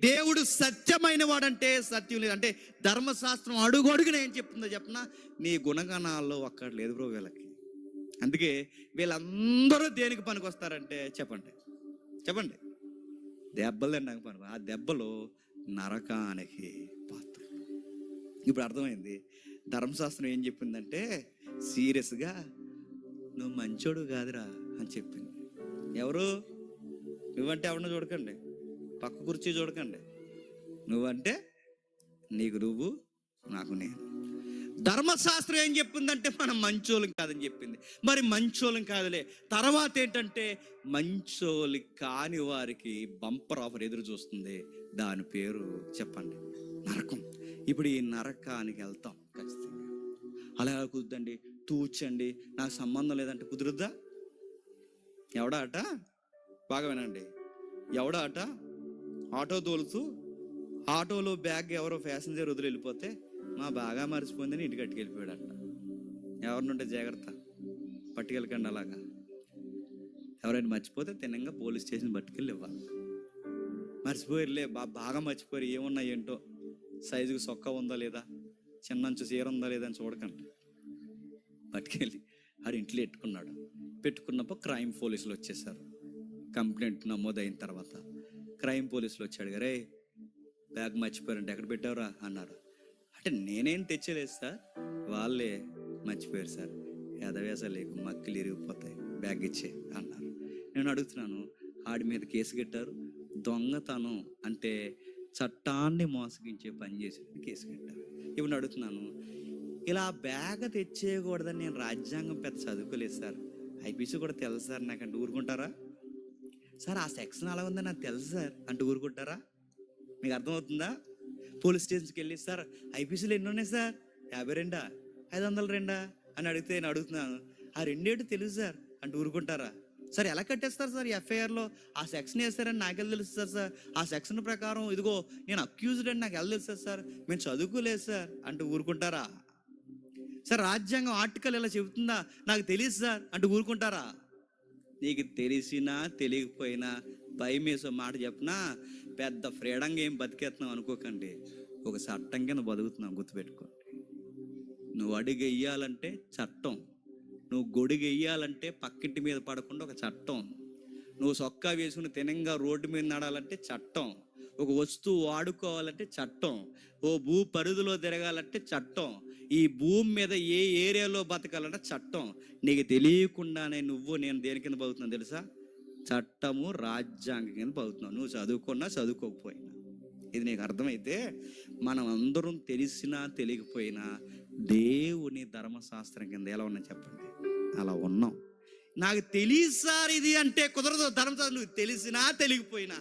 దేవుడు సత్యమైన వాడంటే సత్యం లేదు. అంటే ధర్మశాస్త్రం అడుగు అడుగున ఏం చెప్తుందో చెప్పనా? నీ గుణగణాల్లో అక్కడ లేదు బ్రో వీళ్ళకి. అందుకే వీళ్ళందరూ దేనికి పనికొస్తారంటే చెప్పండి. చెప్పండి. దెబ్బలు తినడానికి పని ఆ దెబ్బలు నరకానికి పాత్ర. ఇప్పుడు అర్థమైంది. ధర్మశాస్త్రం ఏం చెప్పిందంటే సీరియస్గా నువ్వు మంచోడు కాదురా అని చెప్పింది. ఎవరు? నువ్వంటే ఎవరినో చూడకండి. పక్క కుర్చీ చూడకండి. నువ్వంటే నీకు నువ్వు నాకు నేను. ధర్మశాస్త్రం ఏం చెప్పిందంటే మనం మంచోళం కాదని చెప్పింది. మరి మంచోళం కాదులే. తర్వాత ఏంటంటే మంచోలి కాని వారికి బంపర్ ఆఫర్ ఎదురు చూస్తుంది. దాని పేరు చెప్పండి. నరకం. ఇప్పుడు ఈ నరకానికి వెళ్తాం ఖచ్చితంగా. అలా ఎలా తూచండి. నాకు సంబంధం లేదంటే కుదురుద్దా? ఎవడా అట? బాగా వినండి. ఎవడా అట? ఆటో తోలుతూ ఆటోలో బ్యాగ్ ఎవరో ప్యాసింజర్ వదిలి వెళ్ళిపోతే మా బాగా మర్చిపోయిందని ఇంటికి కట్టుకెళ్ళిపోయాడంట ఎవరినుంటే జాగ్రత్త పట్టుకెళ్ళకండి అలాగా. ఎవరైనా మర్చిపోతే తినంగా పోలీస్ స్టేషన్ పట్టుకెళ్ళి ఇవ్వాలి మర్చిపోయారులే బా బాగా మర్చిపోయారు ఏమున్నా ఏంటో? సైజుకి సొక్క ఉందా లేదా? చిన్నంచు చీర ఉందా లేదా అని చూడకండి. పట్టుకెళ్ళి ఆడు ఇంట్లో పెట్టుకున్నాడు పెట్టుకున్నప్పుడు క్రైమ్ పోలీసులు వచ్చేసారు. కంప్లైంట్ నమోదైన తర్వాత. క్రైమ్ పోలీసులు వచ్చాడు రే బ్యాగ్ మర్చిపోయారంటే ఎక్కడ పెట్టావురా? అన్నారు. అంటే నేనేం తెచ్చలేదు సార్ వాళ్ళే మర్చిపోయారు సార్. ఎదవేస లేకు మక్కులు ఇరిగిపోతాయి బ్యాగ్ ఇచ్చే అన్నారు. నేను అడుగుతున్నాను ఆడి మీద కేసు కట్టారు? దొంగతనం అంటే చట్టాన్ని మోసగించే పని చేసి కేసు కట్టారు. ఇప్పుడు అడుగుతున్నాను ఇలా బ్యాగ్ తెచ్చేయకూడదని నేను రాజ్యాంగం పెద్ద చదువుకోలేదు సార్. ఐపీసీ కూడా తెలుసు సార్ నాకంటే ఊరుకుంటారా? సార్ ఆ సెక్షన్ అలా ఉందని నాకు తెలుసు సార్ అంటూ ఊరుకుంటారా? మీకు అర్థమవుతుందా? పోలీస్ స్టేషన్కి వెళ్ళి సార్ ఐపీసీలు ఎన్ని ఉన్నాయి సార్? యాభై రెండా? ఐదు వందల రెండా? అని అడిగితే నేను అడుగుతున్నాను. ఆ రెండేటి తెలుసు సార్ అంటూ ఊరుకుంటారా? సార్ ఎలా కట్టేస్తారు సార్ ఎఫ్ఐఆర్లో? ఆ సెక్షన్ వేస్తారని నాకెళ్ళి తెలుసు సార్ సార్? ఆ సెక్షన్ ప్రకారం ఇదిగో నేను అక్యూజ్డ్ అని నాకు ఎలా తెలుసు సార్ మేము చదువుకోలేదు సార్ అంటూ ఊరుకుంటారా? సార్ రాజ్యాంగం ఆర్టికల్ ఇలా చెబుతుందా? నాకు తెలియదు సార్ అంటూ ఊరుకుంటారా? నీకు తెలిసినా తెలియకపోయినా భయం వేసే మాట చెప్పినా పెద్ద ఫ్రీడంగా ఏం బతికేస్తున్నావు అనుకోకండి. ఒక చట్టం కింద బతుకుతున్నావు గుర్తుపెట్టుకోండి. నువ్వు అడుగు వేయాలంటే చట్టం. నువ్వు గొడుగు వేయాలంటే పక్కింటి మీద పడకుండా ఒక చట్టం. నువ్వు సొక్కా వేసుకుని తినంగా రోడ్డు మీద నడాలంటే చట్టం. ఒక వస్తువు వాడుకోవాలంటే చట్టం. ఓ భూ పరిధిలో తిరగాలంటే చట్టం. ఈ భూమి మీద ఏ ఏరియాలో బతకాలంటే చట్టం. నీకు తెలియకుండానే నువ్వు నేను దేని కింద బతుకుతున్నాను తెలుసా? చట్టము రాజ్యాంగం కింద బతుకుతున్నావు. నువ్వు చదువుకున్నా చదువుకోకపోయినా. ఇది నీకు అర్థమైతే మనం అందరం తెలిసినా తెలియకపోయినా దేవుని ధర్మశాస్త్రం కింద ఎలా ఉన్నా చెప్పండి. అలా ఉన్నాం. నాకు తెలియదు సార్ ఇది అంటే కుదరదు. ధర్మశాస్త్రం నువ్వు తెలిసినా తెలియకపోయినా.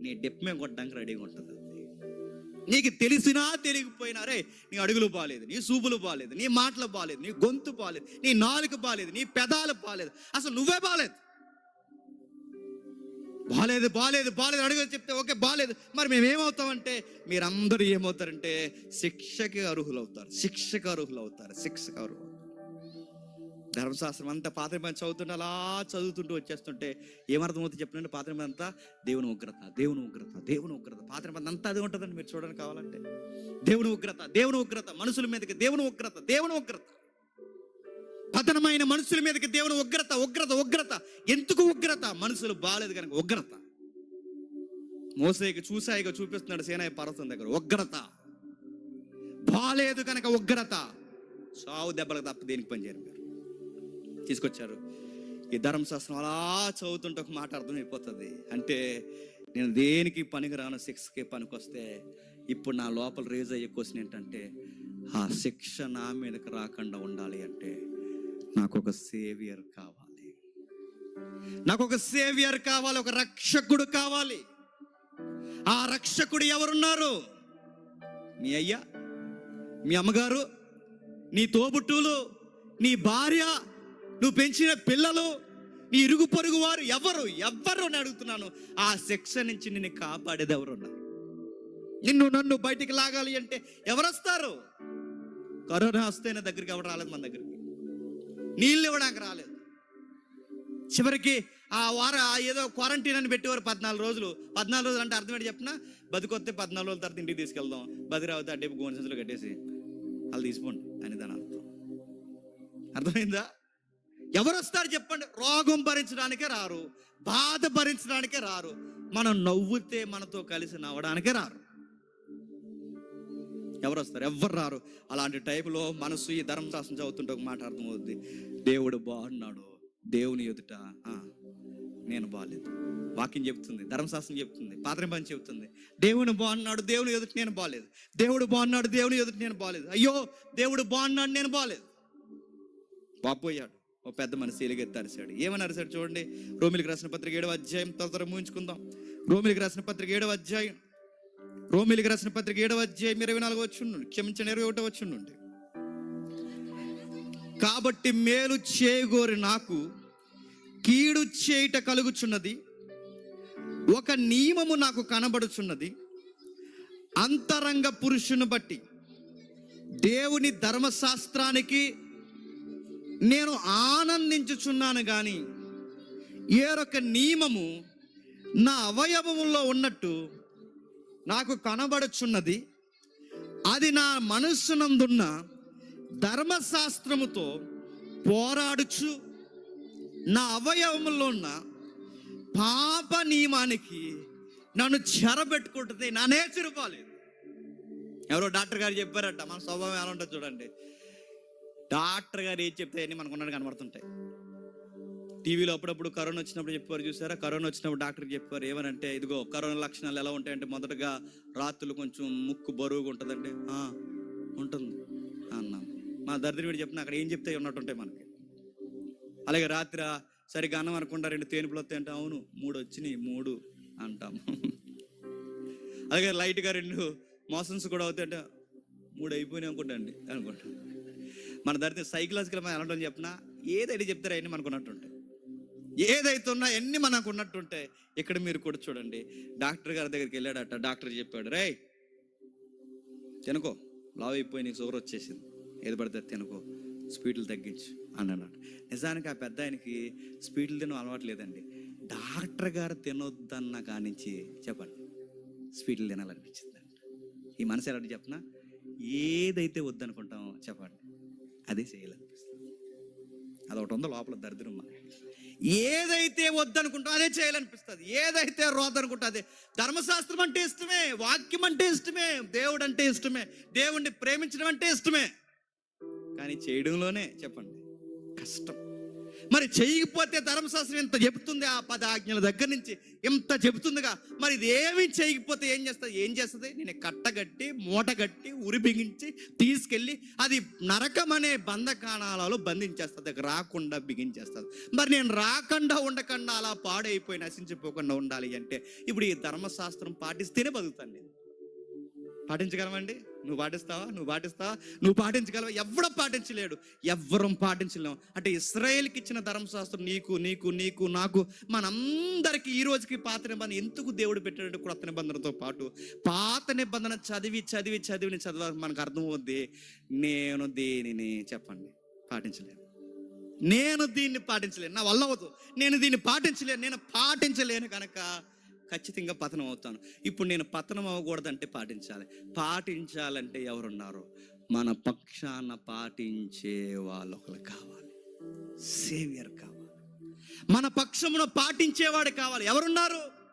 నీ డెప్ కొట్టడానికి రెడీగా ఉంటుంది. నీకు తెలిసినా తెలియకపోయినా రే నీ అడుగులు బాలేదు నీ సూపులు బాలేదు నీ మాటలు బాగాలేదు నీ గొంతు బాలేదు నీ నాలుక బాలేదు నీ పెదాలు బాలేదు. అసలు నువ్వే బాలేదు. బాగాలేదు బాలేదు బాలేదు అడుగు చెప్తే ఓకే బాలేదు. మరి మేమేమవుతామంటే మీరందరూ ఏమవుతారంటే శిక్షకి అర్హులు అవుతారు శిక్షకు అర్హులు అవుతారు శిక్షకు అర్హులు ధర్మశాస్త్రం అంతా పాత్రమైన చదువుతుంటే అలా చదువుతుంటూ వచ్చేస్తుంటే ఏమర్థమవుతుంది చెప్పండి పాత అంతా దేవుని ఉగ్రత దేవుని ఉగ్రత దేవుని ఉగ్రత. పాత అంతా అది ఉంటుందండి మీరు చూడడానికి కావాలంటే. దేవుని ఉగ్రత దేవుని ఉగ్రత మనుషుల మీదకి దేవుని ఉగ్రత దేవుని ఉగ్రత. పతనమైన మనుషుల మీదకి దేవుని ఉగ్రత ఉగ్రత ఉగ్రత. ఎందుకు ఉగ్రత? మనుషులు బాగాలేదు కనుక ఉగ్రత. మోసేకి చూసాయిగా చూపిస్తున్నాడు సేనాయ పర్వతం దగ్గర. ఉగ్రత. బాలేదు కనుక ఉగ్రత. సావు దెబ్బలకు తప్ప దేనికి పని చేయరు తీసుకొచ్చారు. ఈ ధర్మశాస్త్రం అలా చదువుతుంటే ఒక మాట అర్థమైపోతుంది. అంటే నేను దేనికి పనికి రాను శిక్షకి పనికొస్తే ఇప్పుడు నా లోపల రేజ్ అయ్యే క్వశ్చన్ ఏంటంటే ఆ శిక్ష నా మీదకి రాకుండా ఉండాలి అంటే నాకు ఒక సేవియర్ కావాలి. నాకు ఒక సేవియర్ కావాలి ఒక రక్షకుడు కావాలి. ఆ రక్షకుడు ఎవరున్నారు? మీ అయ్యా మీ అమ్మగారు నీ తోబుట్టులు నీ భార్య నువ్వు పెంచిన పిల్లలు నీ ఇరుగు పొరుగు వారు ఎవరు? ఎవరు అని అడుగుతున్నాను. ఆ శిక్ష నుంచి నిన్ను కాపాడేది ఎవరున్నారు నిన్ను నన్ను బయటికి లాగాలి అంటే ఎవరు వస్తారు కరోనా వస్తేనే దగ్గరికి ఎవరు రాలేదు మన దగ్గరికి. నీళ్ళు ఇవ్వడానికి రాలేదు. చివరికి ఆ వార ఏదో క్వారంటైన్ అని పెట్టేవారు పద్నాలుగు రోజులు. పద్నాలుగు రోజులు అంటే అర్థం ఏంటి చెప్పిన? బతికొస్తే పద్నాలుగు రోజుల తర్వాత ఇంటికి తీసుకెళ్దాం. బతిరావుతే అడ్డే గోని సంచులు కట్టేసి వాళ్ళు తీసుకోండి. అని దాని అర్థం. అర్థమైందా? ఎవరు వస్తారు చెప్పండి? రోగం భరించడానికే రారు బాధ భరించడానికే రారు మనం నవ్వుతే మనతో కలిసి నవ్వడానికే రారు. ఎవరు వస్తారు? ఎవరు రారు? అలాంటి టైంలో మనసు ఈ ధర్మశాస్త్రం చదువుతుంటే ఒక మాట అర్థమవుద్ది దేవుడు బాగున్నాడు దేవుని ఎదుట నేను బాగాలేదు వాక్యం చెప్తుంది ధర్మశాస్త్రం చెప్తుంది పాత్రం చెప్తుంది. దేవుని బాగున్నాడు దేవుని ఎదుట నేను బాగాలేదు దేవుడు బాగున్నాడు దేవుని ఎదుట నేను బాగాలేదు అయ్యో దేవుడు బాగున్నాడు నేను బాగాలేదు బాబోయాడు ఓ పెద్ద మనిషి ఎలుగెత్తి అరిశాడు ఏమని అరిశాడు చూడండి? రోమిలికి రాసిన పత్రిక ఏడవ అధ్యాయం తొందర త్వర ముగించుకుందాం. రోమిలికి రాసిన పత్రిక ఏడవ అధ్యాయం. రోమిలికి రాసిన పత్రిక ఏడవ అధ్యాయం ఇరవై నాలుగు వచ్చిండు క్షమించండి ఇరవై ఒకటో వచ్చిండు కాబట్టి మేలు చేయగోరి నాకు కీడు చేయుట కలుగుచున్నది ఒక నియమము నాకు కనబడుచున్నది అంతరంగ పురుషుని బట్టి దేవుని ధర్మశాస్త్రానికి నేను ఆనందించుచున్నాను కానీ ఏరొక నియమము నా అవయవములో ఉన్నట్టు నాకు కనబడుచున్నది. అది నా మనస్సునందున్న ధర్మశాస్త్రముతో పోరాడుచు నా అవయవములో ఉన్న పాప నియమానికి నన్ను చెరబెట్టుకుంటుంది. నా నేచరు పోలేదు ఎవరో డాక్టర్ గారు చెప్పారట మన స్వభావం ఎలా ఉంటుంది చూడండి. డాక్టర్ గారు ఏం చెప్తే అన్నీ మనకు ఉన్నట్టు కనబడుతుంటాయి. టీవీలో అప్పుడప్పుడు కరోనా వచ్చినప్పుడు చెప్పారు చూసారా? కరోనా వచ్చినప్పుడు డాక్టర్ చెప్పారు ఏమనంటే ఇదిగో కరోనా లక్షణాలు ఎలా ఉంటాయంటే మొదటగా రాత్రులు కొంచెం ముక్కు బరువుగా ఉంటుందండి. ఉంటుంది. అన్నాను. మా దరిద్రుడు చెప్పిన అక్కడ ఏం చెప్తే ఉన్నట్టు ఉంటాయి మనకి. అలాగే రాత్రి సరిగ్గా అన్నం అనుకుంటా రెండు తేనుపులు వస్తాయి అంటే అవును మూడు వచ్చినాయి మూడు అంటాము. అలాగే లైట్గా రెండు మోషన్స్ కూడా అవుతాయి అంటే మూడు అయిపోయినాయి అనుకుంటా అండి అనుకుంటాను మన దరిద్ర సైకలాజికల్ మనం ఎలా చెప్పినా ఏదైతే చెప్తారో అన్ని మనకు ఉన్నట్టుంటాయి. ఏదైతే ఉన్నా ఎన్ని మనకు ఉన్నట్టుంటే ఇక్కడ మీరు కూడా చూడండి. డాక్టర్ గారి దగ్గరికి వెళ్ళాడట డాక్టర్ చెప్పాడు రే తినుకో. లావ్ అయిపోయి నీకు షుగర్ వచ్చేసింది. ఏది పడితే తినుకో. స్పీడ్లు తగ్గించు. అన్నాడు. నిజానికి ఆ పెద్ద ఆయనకి స్పీడ్లు తినడం అలవాటు లేదండి. డాక్టర్ గారు తినొద్దన్న కానించి చెప్పండి. స్వీట్లు తినాలనిపించింది ఈ మనసు ఎలాంటి చెప్పిన ఏదైతే వద్దనుకుంటామో చెప్పండి. అదే చేయాలనిపిస్తుంది. అదొకటి ఉందో లోపల దరిద్రం ఏదైతే వద్దనుకుంటాం అదే చేయాలనిపిస్తుంది. ఏదైతే రోదనుకుంటా అదే. ధర్మశాస్త్రం అంటే ఇష్టమే వాక్యం అంటే ఇష్టమే దేవుడు అంటే ఇష్టమే దేవుణ్ణి ప్రేమించడం అంటే ఇష్టమే. కానీ చేయడంలోనే చెప్పండి కష్టం. మరి చేయకపోతే ధర్మశాస్త్రం ఎంత చెబుతుంది ఆ పద ఆజ్ఞల దగ్గర నుంచి? ఎంత చెబుతుందిగా. మరి ఇది ఏమీ చేయకపోతే ఏం చేస్తుంది? ఏం చేస్తుంది? నేను కట్టగట్టి మూట కట్టి ఉరి బిగించి తీసుకెళ్ళి అది నరకం అనే బంధకాణాలలో బంధించేస్తుంది. రాకుండా బిగించేస్తుంది. మరి నేను రాకుండా ఉండకుండా అలా పాడైపోయి నశించిపోకుండా ఉండాలి అంటే ఇప్పుడు ఈ ధర్మశాస్త్రం పాటిస్తేనే బతుకుతాను నేను. పాటించగలమండి? నువ్వు పాటిస్తావా? నువ్వు పాటిస్తావా? నువ్వు పాటించగలవా? ఎవడం పాటించలేడు. ఎవ్వరం పాటించలేము అంటే ఇస్రాయేల్కి ఇచ్చిన ధర్మశాస్త్రం నీకు నీకు నీకు నాకు మనందరికి ఈ రోజుకి పాత నిబంధన ఎందుకు దేవుడు పెట్టాడు కొత్త నిబంధనతో పాటు. పాత నిబంధన చదివి చదివి చదివిని చదవ మనకు అర్థమవుద్ది. నేను దేనిని చెప్పండి. పాటించలేను. నేను దీన్ని పాటించలేను. నా వల్ల అవదు నేను దీన్ని పాటించలేను. నేను పాటించలేను కనుక ఖచ్చితంగా పతనం అవుతాను. ఇప్పుడు నేను పతనం అవ్వకూడదంటే పాటించాలి. పాటించాలంటే ఎవరున్నారు? మన పక్షాన పాటించే వాళ్ళు ఒకరు కావాలి. సేవియర్ కావాలి. మన పక్షమును పాటించేవాడు కావాలి. ఎవరున్నారు?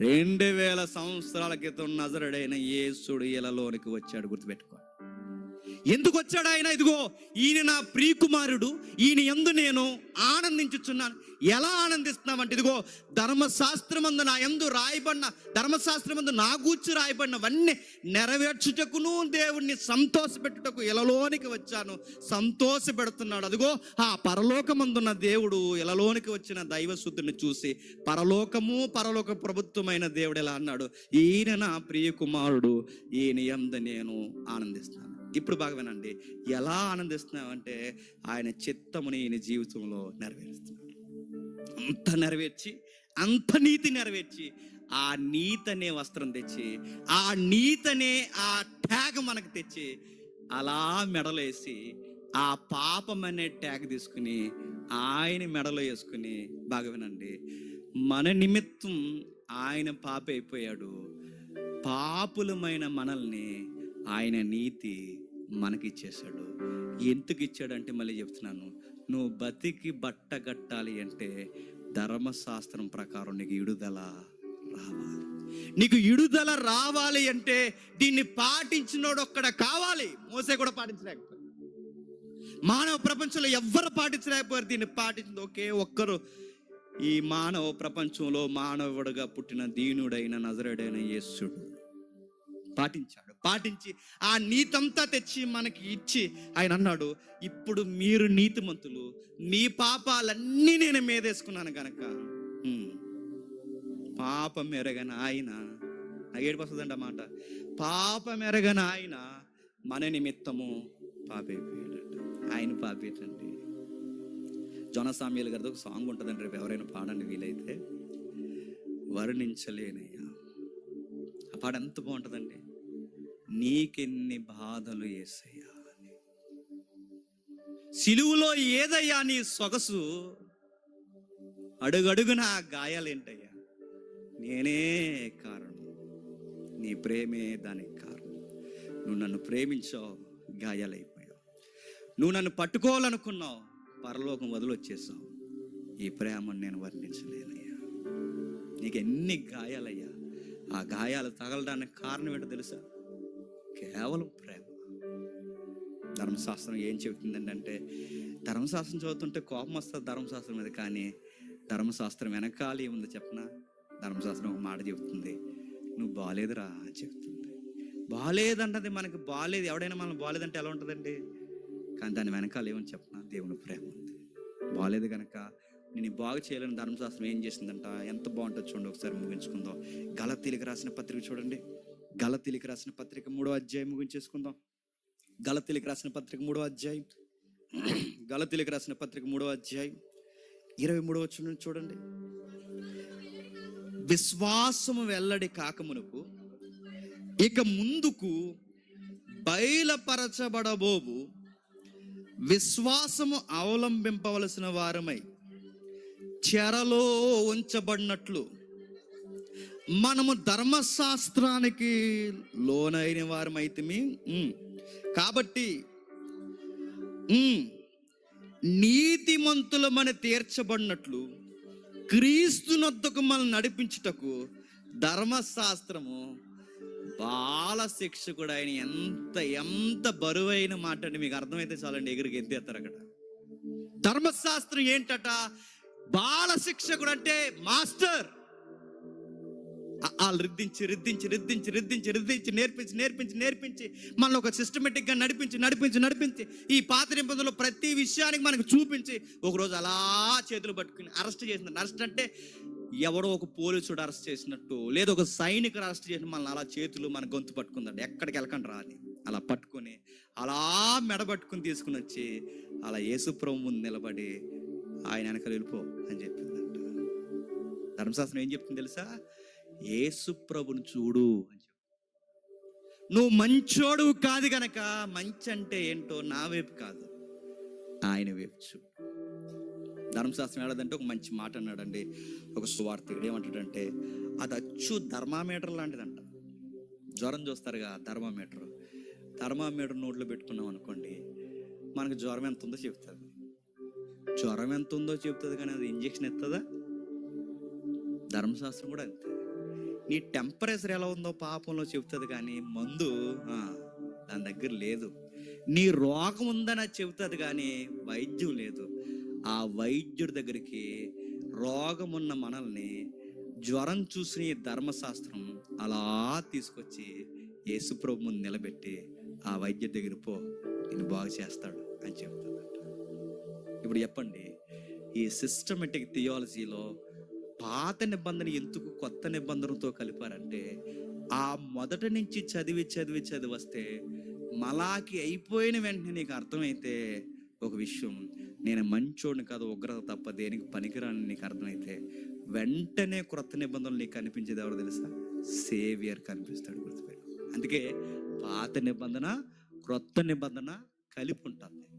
రెండు వేల సంవత్సరాల క్రితం నజరుడైన యేసుడు ఇలలోనికి వచ్చాడు గుర్తుపెట్టుకో. ఎందుకు వచ్చాడు ఆయన? ఇదిగో ఈయన నా ప్రియకుమారుడు ఈయన ఎందు నేను ఆనందించుచున్నాను. ఎలా ఆనందిస్తున్నామంటే ఇదిగో ధర్మశాస్త్రమందు నా ఎందు రాయబడిన ధర్మశాస్త్రమందు నా గూర్చి రాయబడినవన్నీ నెరవేర్చుటకును దేవుణ్ణి సంతోషపెట్టుటకు ఇలలోనికి వచ్చాను. సంతోషపెడుతున్నాడు. అదిగో ఆ పరలోకమందున్న దేవుడు ఇలలోనికి వచ్చిన దైవశుద్ధిని చూసి పరలోకము పరలోక ప్రభుత్వమైన దేవుడు ఎలా అన్నాడు? ఈయన నా ప్రియకుమారుడు ఈయన ఎందు నేను ఆనందిస్తున్నాను. ఇప్పుడు బాగా వినండి. ఎలా ఆనందిస్తున్నామంటే ఆయన చిత్తముని ఈయన జీవితంలో నెరవేరుస్తున్నాడు. అంత నెరవేర్చి అంత నీతి నెరవేర్చి ఆ నీతనే వస్త్రం తెచ్చి ఆ నీతనే ఆ ట్యాగ్ మనకు తెచ్చి అలా మెడలేసి ఆ పాపం అనే ట్యాగ్ తీసుకుని ఆయన మెడలో వేసుకుని బాగా వినండి. మన నిమిత్తం ఆయన పాప అయిపోయాడు. పాపులమైన మనల్ని ఆయన నీతి మనకిచ్చేశాడు. ఎందుకు ఇచ్చాడంటే మళ్ళీ చెప్తున్నాను. నువ్వు బతికి బట్ట కట్టాలి అంటే ధర్మశాస్త్రం ప్రకారం నీకు విడుదల రావాలి. నీకు విడుదల రావాలి అంటే దీన్ని పాటించినోడు ఒక్కడ కావాలి. మోసే కూడా పాటించలేకపోయాడు. మానవ ప్రపంచంలో ఎవ్వరు పాటించలేకపోయారు. దీన్ని పాటించింది ఒకే ఒక్కరు. ఈ మానవ ప్రపంచంలో మానవుడుగా పుట్టిన దీనుడైన నజరుడైన యేసుడు. పాటించాడు. పాటించి ఆ నీతంతా తెచ్చి మనకి ఇచ్చి ఆయన అన్నాడు ఇప్పుడు మీరు నీతిమంతులు మీ పాపాలన్నీ నేను మీదేసుకున్నాను కనుక పాపం ఎరగని ఆయన నాకు ఏడుపు వస్తుందండి ఆ మాట. పాపం ఎరగని ఆయన మన నిమిత్తము పాపైపోయాడట. ఆయన పాపేటండి. జొనసామ్యులు గారితో ఒక సాంగ్ ఉంటుందండి రేపు ఎవరైనా పాడండి వీలైతే. వర్ణించలేనయ్యా. ఆ పాట ఎంత బాగుంటుందండి. నీకెన్ని బాధలు ఏసయ్యా? సిలువులో ఏదయ్యా నీ సొగసు? అడుగడుగున ఆ గాయాలేంటయ్యా? నేనే కారణం. నీ ప్రేమే దానికి కారణం. నువ్వు నన్ను ప్రేమించావు గాయాలైపోయావు. నువ్వు నన్ను పట్టుకోవాలనుకున్నావు పరలోకం వదిలొచ్చేసావు. ఈ ప్రేమను నేను వర్ణించలేనయ్యా. నీకు ఎన్ని గాయాలయ్యా? ఆ గాయాలు తగలడానికి కారణం ఏంటో తెలుసా? కేవలం ప్రేమ. ధర్మశాస్త్రం ఏం చెబుతుందండి అంటే ధర్మశాస్త్రం చదువుతుంటే కోపం వస్తుంది ధర్మశాస్త్రం మీద కానీ ధర్మశాస్త్రం వెనకాల ఏముందో చెప్పనా? ధర్మశాస్త్రం ఒక మాట చెబుతుంది నువ్వు బాగాలేదురా అని చెప్తుంది బాగాలేదంటది మనకి బాగాలేదు ఎవడైనా మనం బాగాలేదంటే ఎలా ఉంటుందండి? కానీ దాని వెనకాల ఏమని చెప్పినా? దేవుని ప్రేమ ఉంది. బాగాలేదు కనుక నేను బాగు చేయలేని ధర్మశాస్త్రం ఏం చేసిందంట? ఎంత బాగుంటుంది చూడండి ఒకసారి ముగించుకుందాం. గలతీలికి రాసిన పత్రిక చూడండి. గలతీలికి రాసిన పత్రిక మూడో అధ్యాయం ముగించేసుకుందాం గలతీలికి రాసిన పత్రిక మూడో అధ్యాయం. గలతీలికి రాసిన పత్రిక మూడో అధ్యాయం. ఇరవై మూడో వచ్చిన చూడండి. విశ్వాసము వెల్లడి కాకమునకు ఇక ముందుకు బయలపరచబడబోవు. విశ్వాసము అవలంబింపవలసిన వారమై చెరలో ఉంచబడినట్లు మనము ధర్మశాస్త్రానికి లోనైన వారమైతే కాబట్టి ఉమ్, నీతిమంతులమని తీర్చబడినట్లు క్రీస్తునొద్దకు మనల్ని నడిపించుటకు ధర్మశాస్త్రము బాల శిక్షకుడు ఆయన ఎంత ఎంత బరువైన మాట అండి. మీకు అర్థమైతే చాలండి ఎగురికి ఎత్తేస్తారు అక్కడ. ధర్మశాస్త్రం ఏంటట? బాల శిక్షకుడు అంటే మాస్టర్. వాళ్ళు రిద్దించి రిద్దించి రిద్దించి రిద్దించి రిద్దించి నేర్పించి నేర్పించి నేర్పించి మనల్ని ఒక సిస్టమేటిక్గా నడిపించి నడిపించి నడిపించి ఈ పాత నిబంధనలో ప్రతి విషయానికి మనకు చూపించి ఒకరోజు అలా చేతులు పట్టుకుని అరెస్ట్ చేసిన అరెస్ట్ అంటే ఎవడో ఒక పోలీసుడు అరెస్ట్ చేసినట్టు లేదా ఒక సైనికుడు అరెస్ట్ చేసిన మనల్ని అలా చేతులు మన గొంతు పట్టుకుందండి. ఎక్కడికి వెళ్ళకండి రాని. అలా పట్టుకొని అలా మెడబట్టుకుని తీసుకుని వచ్చి అలా యేసుప్రభు ముందు నిలబడి ఆయన వెనకాల వెళ్ళిపో అని చెప్పిందంట. ధర్మశాస్త్రం ఏం చెప్తుంది తెలుసా? యేసు ప్రభుని చూడు అని చెప్పి. నువ్వు మంచోడు కాదు గనక మంచి అంటే ఏంటో నా వైపు కాదు ఆయన వైపు చూడు. ధర్మశాస్త్రం ఏడాదంటే ఒక మంచి మాట అన్నాడండి ఒక సువార్తికుడు ఏమంటాడంటే అది అచ్చు ధర్మామీటర్ లాంటిదంట. జ్వరం చూస్తారుగా ధర్మామీటర్ ధర్మామీటర్ నోట్లో పెట్టుకున్నాం అనుకోండి మనకు జ్వరం ఎంత ఉందో చెప్తుంది జ్వరం ఎంత ఉందో చెప్తుంది కానీ అది ఇంజెక్షన్ ఎత్తదా? ధర్మశాస్త్రం కూడా అంతే. నీ టెంపరేచర్ ఎలా ఉందో పాపంలో చెబుతుంది కానీ మందు దాని దగ్గర లేదు. నీ రోగం ఉందని చెబుతుంది కానీ వైద్యం లేదు. ఆ వైద్యుడి దగ్గరికి రోగం ఉన్న మనల్ని జ్వరం చూసిన ధర్మశాస్త్రం అలా తీసుకొచ్చి యేసుప్రభు ముందు నిలబెట్టి ఆ వైద్యుడి దగ్గర పో నేను బాగు చేస్తాడు అని చెప్తుందట ఇప్పుడు చెప్పండి ఈ సిస్టమేటిక్ థియాలజీలో పాత నిబంధన ఎందుకు కొత్త నిబంధనతో కలిపారంటే ఆ మొదటి నుంచి చదివి చదివి చదివి వస్తే మలాకి అయిపోయిన వెంటనే నీకు అర్థమైతే ఒక విషయం. నేను మంచోడిని కాదు ఉగ్రత తప్ప దేనికి పనికిరాని నీకు అర్థమైతే వెంటనే క్రొత్త నిబంధనలు నీకు కనిపించేది ఎవరు తెలుసా? సేవియర్ కనిపిస్తాడు గుర్తుపెట్టు అందుకే పాత నిబంధన క్రొత్త నిబంధన కలిపి ఉంటుంది.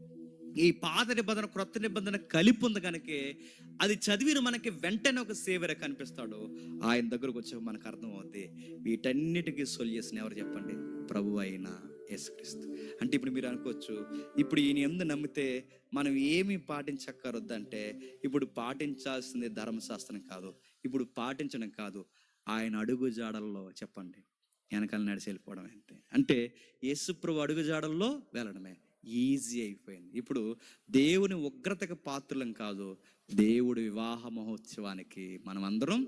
ఈ పాత నిబంధన క్రొత్త నిబంధన కలిపి ఉంది కనుక అది చదివిన మనకి వెంటనే ఒక సేవర కనిపిస్తాడు. ఆయన దగ్గరకు వచ్చాక మనకు అర్థమవుద్ది. వీటన్నిటికీ సొల్యూషన్ ఎవరు చెప్పండి? ప్రభు అయిన యేసుక్రీస్తు. అంటే ఇప్పుడు మీరు అనుకోవచ్చు ఇప్పుడు ఈయన ఎందు నమ్మితే మనం ఏమి పాటించక్కరొద్దంటే ఇప్పుడు పాటించాల్సింది ధర్మశాస్త్రం కాదు ఇప్పుడు పాటించడం కాదు ఆయన అడుగు జాడల్లో చెప్పండి. వెనకాల నడిచి వెళ్ళిపోవడం అంతే అంటే యేసుప్రభు అడుగు జాడల్లో వెళ్ళడమే. ఈజీ అయిపోయింది. ఇప్పుడు దేవుని ఉగ్రతకు పాత్రులం కాదు దేవుడి వివాహ మహోత్సవానికి మనం అందరం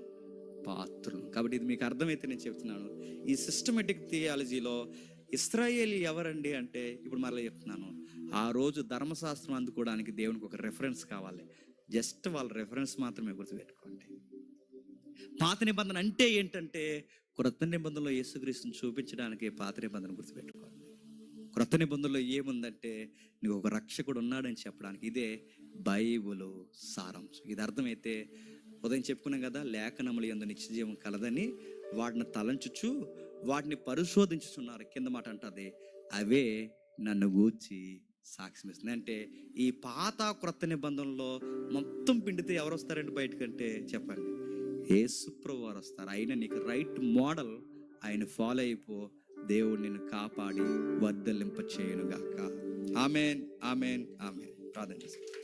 పాత్రులం. కాబట్టి ఇది మీకు అర్థమైతే నేను చెప్తున్నాను. ఈ సిస్టమేటిక్ థియాలజీలో ఇస్రాయేల్ ఎవరండి అంటే ఇప్పుడు మరలా చెప్తున్నాను. ఆ రోజు ధర్మశాస్త్రం అందుకోవడానికి దేవునికి ఒక రెఫరెన్స్ కావాలి. జస్ట్ వాళ్ళ రెఫరెన్స్ మాత్రమే గుర్తుపెట్టుకోండి. పాత నిబంధన అంటే ఏంటంటే క్రొత్త నిబంధనలో యేసుక్రీస్తుని చూపించడానికి పాత నిబంధన గుర్తుపెట్టుకోండి క్రొత్త నిబంధనలో ఏముందంటే నీకు ఒక రక్షకుడు ఉన్నాడని చెప్పడానికి ఇదే బైబుల్ సారాంశం. ఇది అర్థమైతే ఉదయం చెప్పుకున్నాం కదా లేఖనములు ఎందు నిత్యజీవం కలదని వాటిని తలంచుచు వాటిని పరిశోధించుచున్నారు. కింద మాట అంటది అవే నన్ను గూర్చి సాక్ష్యం ఇస్తుంది. అంటే ఈ పాత క్రొత్త నిబంధనలో మొత్తం పిండితే ఎవరు వస్తారండి బయటకంటే? చెప్పండి. ఏ వారు వస్తారు ఆయన నీకు రైట్ మోడల్ ఆయన ఫాలో అయిపో దేవుడు నిన్ను కాపాడి వర్ధలింప చేయనుగాక ఆమెన్ ఆమెన్ ఆమెన్. ప్రార్థన చేసుకుందాం.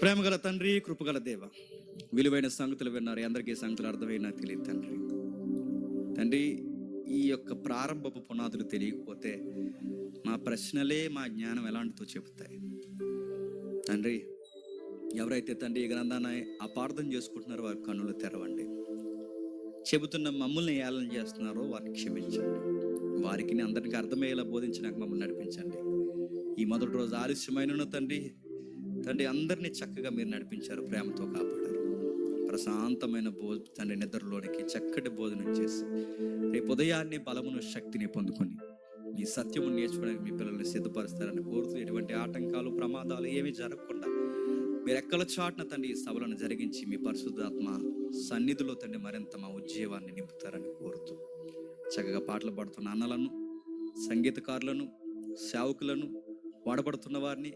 ప్రేమగల తండ్రి కృపగల దేవ విలువైన సంగతులు విన్నారు. అందరికీ సంగతులు అర్థమైనా తెలియదు తండ్రి. తండ్రి ఈ యొక్క ప్రారంభపు పునాదులు తెలియకపోతే మా ప్రశ్నలే మా జ్ఞానం ఎలాంటితో చెబుతాయి. తండ్రి ఎవరైతే తండ్రి ఈ గ్రంథాన్ని అపార్థం చేసుకుంటున్నారో వారి కన్నులు తెరవండి. చెబుతున్న మమ్మల్ని ఏళన చేస్తున్నారో వారిని క్షమించండి. వారికి అందరికీ అర్థమయ్యేలా బోధించడానికి మమ్మల్ని నడిపించండి. ఈ మొదటి రోజు ఆలస్యమైన తండ్రి తండ్రి అందరినీ చక్కగా మీరు నడిపించారు ప్రేమతో కాపాడారు. ప్రశాంతమైన బో తండ్రి నిద్రలోనికి చక్కటి భోజనం చేసి రేపు ఉదయాన్నే బలమును శక్తిని పొందుకొని మీ సత్యము నేర్చుకోవడానికి మీ పిల్లల్ని సిద్ధపరుస్తారని కోరుతూ ఎటువంటి ఆటంకాలు ప్రమాదాలు ఏమీ జరగకుండా మీరు ఎక్కల చాటున తండ్రి ఈ సభలను జరిగించి మీ పరిశుద్ధాత్మ సన్నిధిలో తండ్రి మరింత మా ఉజ్జీవాన్ని నింపుతారని కోరుతూ చక్కగా పాటలు పాడుతున్న అన్నలను సంగీతకారులను సేవకులను వాడబడుతున్న వారిని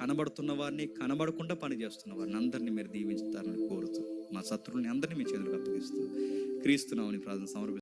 కనబడుతున్న వారిని కనబడకుండా పని చేస్తున్న వారిని అందరినీ మీరు దీవించుతారని కోరుతూ మా శత్రువుని అందరినీ మీ చేతులకు అప్పగిస్తూ క్రీస్తున్నామని ప్రార్థన సమర్పి